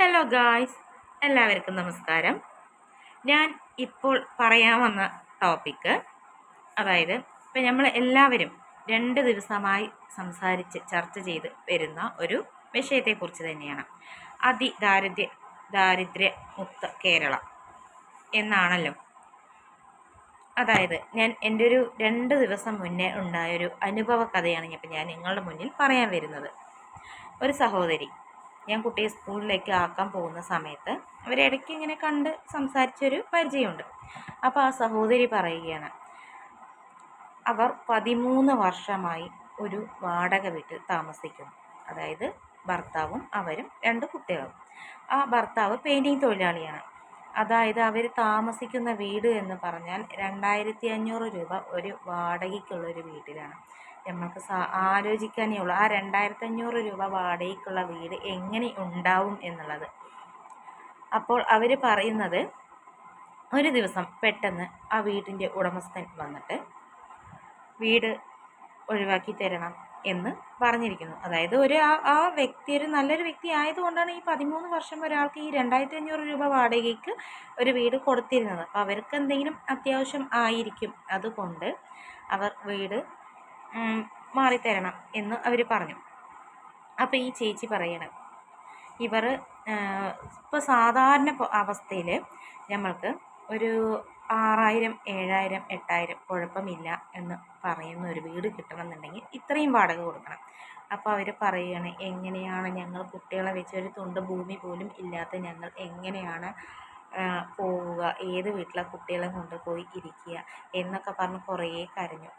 Hello guys എല്ലാവർക്കും നമസ്കാരം. ഞാൻ ഇപ്പോൾ പറയാൻ വന്ന ടോപ്പിക്ക് അതായത് ഇപ്പം നമ്മൾ എല്ലാവരും രണ്ട് ദിവസമായി സംസാരിച്ച് ചർച്ച ചെയ്ത് വരുന്ന ഒരു വിഷയത്തെക്കുറിച്ച് തന്നെയാണ്. അതിദാരിദ്ര്യ ദാരിദ്ര്യ മുക്ത കേരളം എന്നാണല്ലോ. അതായത് ഞാൻ എന്റെ ഒരു രണ്ട് ദിവസം മുന്നേ ഉണ്ടായൊരു അനുഭവ കഥയാണ് ഇപ്പം ഞാൻ നിങ്ങളുടെ മുന്നിൽ പറയാൻ വരുന്നത്. ഒരു സഹോദരി ഞാൻ കുട്ടിയെ സ്കൂളിലേക്ക് ആക്കാൻ പോകുന്ന സമയത്ത് അവരിടയ്ക്ക് ഇങ്ങനെ കണ്ട് സംസാരിച്ചൊരു പരിചയമുണ്ട്. അപ്പോൾ ആ സഹോദരി പറയുകയാണ് അവർ പതിമൂന്ന് വർഷമായി ഒരു വാടക വീട്ടിൽ താമസിക്കുന്നു. അതായത് ഭർത്താവും അവരും രണ്ട് കുട്ടികളും. ആ ഭർത്താവ് പെയിന്റിങ് തൊഴിലാളിയാണ്. അതായത് അവർ താമസിക്കുന്ന വീട് എന്ന് പറഞ്ഞാൽ രണ്ടായിരത്തി അഞ്ഞൂറ് രൂപ ഒരു വാടകയ്ക്കുള്ള ഒരു വീട്ടിലാണ്. നമ്മൾക്ക് സാ ആലോചിക്കാനേ ഉള്ളൂ. ആ രണ്ടായിരത്തി അഞ്ഞൂറ് രൂപ വാടകയ്ക്കുള്ള വീട് എങ്ങനെ ഉണ്ടാവും എന്നുള്ളത്. അപ്പോൾ അവർ പറയുന്നത് ഒരു ദിവസം പെട്ടെന്ന് ആ വീടിന്റെ ഉടമസ്ഥൻ വന്നിട്ട് വീട് ഒഴിവാക്കി തരണം. എന്ന് പറഞ്ഞിരിക്കുന്നു. അതായത് ഒരു ആ ആ വ്യക്തി ഒരു നല്ലൊരു വ്യക്തി ആയതുകൊണ്ടാണ് ഈ പതിമൂന്ന് വർഷം ഒരാൾക്ക് ഈ രണ്ടായിരത്തി അഞ്ഞൂറ് രൂപ വാടകയ്ക്ക് ഒരു വീട് കൊടുത്തിരുന്നത്. അപ്പോൾ അവർക്ക് എന്തെങ്കിലും അത്യാവശ്യം ആയിരിക്കും അതുകൊണ്ട് അവർ വീട് മാറിത്തരണം എന്ന് അവർ പറഞ്ഞു. അപ്പോൾ ഈ ചേച്ചി പറയണം ഇവർ ഇപ്പോൾ സാധാരണ അവസ്ഥയിൽ നമ്മൾക്ക് ഒരു ആറായിരം ഏഴായിരം എട്ടായിരം കുഴപ്പമില്ല എന്ന് പറയുന്ന ഒരു വീട് കിട്ടണമെന്നുണ്ടെങ്കിൽ ഇത്രയും വാടക കൊടുക്കണം. അപ്പോൾ അവർ പറയുകയാണ് എങ്ങനെയാണ് ഞങ്ങൾ കുട്ടികളെ വെച്ച് ഒരു തുണ്ട് ഭൂമി പോലും ഇല്ലാത്ത ഞങ്ങൾ എങ്ങനെയാണ് പോവുക? ഏത് വീട്ടിലെ കുട്ടികളെ കൊണ്ടുപോയി ഇരിക്കുക? എന്നൊക്കെ പറഞ്ഞ് കുറേ കരഞ്ഞു.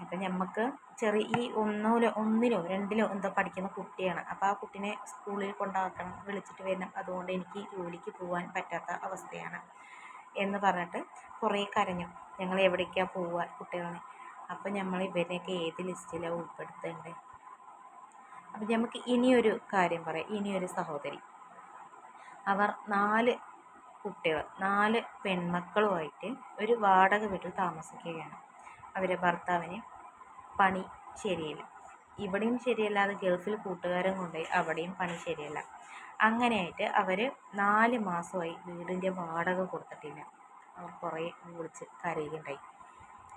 അപ്പം നമുക്ക് ചെറിയ ഈ ഒന്നിലോ ഒന്നിലോ രണ്ടിലോ എന്തോ പഠിക്കുന്ന കുട്ടിയാണ്. അപ്പോൾ ആ കുട്ടീനെ സ്കൂളിൽ കൊണ്ടാക്കണം വിളിച്ചിട്ട് വരണം. അതുകൊണ്ട് എനിക്ക് ജോലിക്ക് പോകാൻ പറ്റാത്ത അവസ്ഥയാണ്. എന്ന് പറഞ്ഞിട്ട് കുറേ കരഞ്ഞു. ഞങ്ങൾ എവിടേക്കാണ് പോവുക കുട്ടികളെ? അപ്പോൾ നമ്മൾ ഇവരെയൊക്കെ ഏത് ലിസ്റ്റിലാണ് ഉൾപ്പെടുത്തേണ്ടത് അപ്പം നമുക്ക് ഇനിയൊരു കാര്യം പറയാം. ഇനിയൊരു സഹോദരി. അവർ നാല് കുട്ടികൾ നാല് പെൺമക്കളുമായിട്ട് ഒരു വാടക വീട്ടിൽ താമസിക്കുകയാണ്. അവരെ ഭർത്താവിന് പണി ശരിയല്ല. ഇവിടെയും ശരിയല്ല. അത് ഗൾഫിൽ കൂട്ടുകാരും കൊണ്ടുപോയി അവിടെയും പണി ശരിയല്ല. അങ്ങനെയായിട്ട് അവർ നാല് മാസമായി വീടിന്റെ വാടക കൊടുത്തിട്ടില്ല. അവർ കുറേ വിളിച്ച് കരയുകയുണ്ടായി.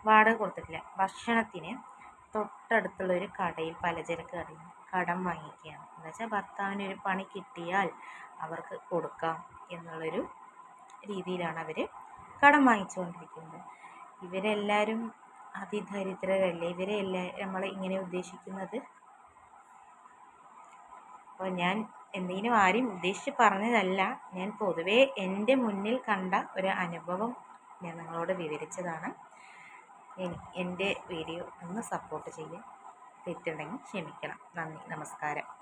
വാടക കൊടുത്തിട്ടില്ല. ഭക്ഷണത്തിന് തൊട്ടടുത്തുള്ള ഒരു കടയിൽ പലചരക്ക് കടയിൽ കടം വാങ്ങിക്കുകയാണ്. എന്നുവെച്ചാൽ ഭർത്താവിന് ഒരു പണി കിട്ടിയാൽ അവർക്ക് കൊടുക്കാം എന്നുള്ളൊരു രീതിയിലാണ് അവർ കടം വാങ്ങിച്ചുകൊണ്ടിരിക്കുന്നത്. ഇവരെല്ലാവരും അതിദരിദ്രരല്ലേ? ഇവരെയല്ലേ നമ്മൾ ഇങ്ങനെ ഉദ്ദേശിക്കുന്നത്? അപ്പോൾ ഞാൻ എന്തെങ്കിലും ആരെയും ഉദ്ദേശിച്ച് പറഞ്ഞതല്ല. ഞാൻ പൊതുവേ എന്റെ മുന്നിൽ കണ്ട ഒരു അനുഭവം ഞാൻ നിങ്ങളോട് വിവരിച്ചതാണ്. എന്റെ വീഡിയോ ഒന്ന് സപ്പോർട്ട് ചെയ്യാൻ തെറ്റുണ്ടെങ്കിൽ ക്ഷമിക്കണം. നന്ദി. നമസ്കാരം.